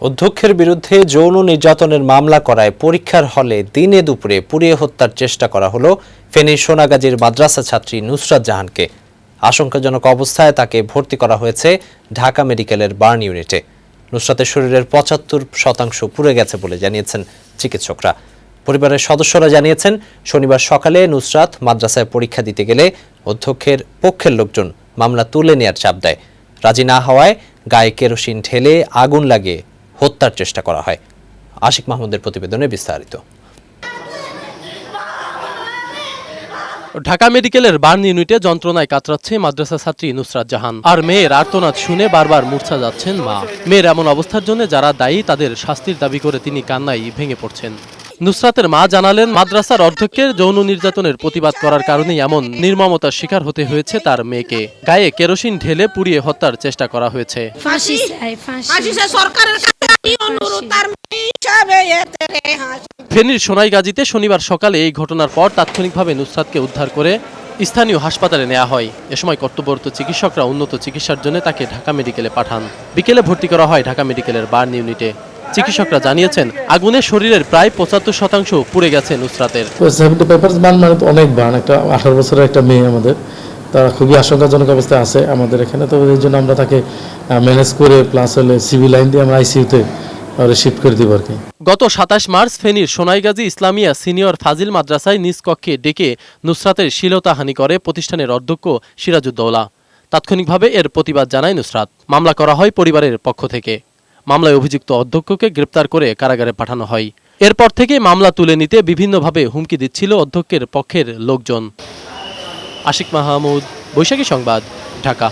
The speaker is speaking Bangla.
অধ্যক্ষের বিরুদ্ধে যৌন নির্যাতনের মামলা করায় পরীক্ষার হলে দিনে দুপুরে পুড়িয়ে হত্যার চেষ্টা করা হলো ফেনীর সোনাগাজীর মাদ্রাসা ছাত্রী নুসরাত জাহানকে। আশঙ্কাজনক অবস্থায় তাকে ভর্তি করা হয়েছে ঢাকা মেডিকেলের বার্ন ইউনিটে। নুসরাতের শরীরের পঁচাত্তর শতাংশ পুড়ে গেছে বলে জানিয়েছেন চিকিৎসকরা। পরিবারের সদস্যরা জানিয়েছেন, শনিবার সকালে নুসরাত মাদ্রাসায় পরীক্ষা দিতে গেলে অধ্যক্ষের পক্ষের লোকজন মামলা তুলে নেয়ার চাপ দেয়। রাজি না হওয়ায় গায়ে কেরোসিন ঢেলে আগুন লাগিয়ে হত্যার চেষ্টা করা হয়। আশিক মাহমুদের প্রতিবেদনে বিস্তারিত। ঢাকা মেডিকেলের বার্ন ইউনিটে যন্ত্রণায় কাতরাচ্ছে মাদ্রাসা ছাত্রী নুসরাত জাহান। আর মেয়ের আর্তনাদ শুনে বারবার মূর্ছা যাচ্ছেন মা। মেয়ের এমন অবস্থার জন্য যারা দায়ী তাদের শাস্তির দাবি করে তিনি কান্নায় ভেঙে পড়ছেন। নুসরাতের মা জানালেন মাদ্রাসার অধ্যক্ষের যৌন নির্যাতনের প্রতিবাদ করার কারণেই এমন নির্মমতার শিকার হতে হয়েছে তার মেয়েকে। গায়ে কেরোসিন ঢেলে পুড়িয়ে হত্যার চেষ্টা করা হয়েছে। ফেনীর সোনাইগাজীতে শনিবার সকালে এই ঘটনার পর তাৎক্ষণিকভাবে নুসরাতকে উদ্ধার করে স্থানীয় হাসপাতালে নেওয়া হয়। এ সময় কর্তব্যরত চিকিৎসকরা উন্নত চিকিৎসার জন্য তাকে ঢাকা মেডিকেলে পাঠান। বিকেলে ভর্তি করা হয় ঢাকা মেডিকেলের বার্ন ইউনিটে। চিকিৎসকরা জানিয়েছেন আগুনে শরীরের প্রায় পঁচাত্তর শতাংশ পুড়ে গেছে নুসরাতের। মানে অনেক বান একটা আঠারো বছরের একটা মেয়ে আমাদের। তারা খুবই আশঙ্কাজনক অবস্থায় আছে আমাদের এখানে। তো এই জন্য আমরা তাকে ম্যানেজ করে প্লাস হলে সিভিল লাইন দিয়ে আমরা কি গত সাতাশ মার্চ ফেনীর সোনাইগাজী ইসলামিয়া সিনিয়র ফাজিল মাদ্রাসায় নিজ কক্ষে ডেকে নুসরাতের শ্লীলতাহানি করে প্রতিষ্ঠানের অধ্যক্ষ সিরাজউদ্দৌলা। তাৎক্ষণিকভাবে এর প্রতিবাদ জানায় নুসরাত। মামলা করা হয় পরিবারের পক্ষ থেকে। মামলায় অভিযুক্ত অধ্যক্ষকে গ্রেপ্তার করে কারাগারে পাঠানো হয়। এরপর থেকে মামলা তুলে নিতে বিভিন্নভাবে হুমকি দিচ্ছিল অধ্যক্ষের পক্ষের লোকজন। আশিক মাহমুদ বৈশাখী সংবাদ ঢাকা।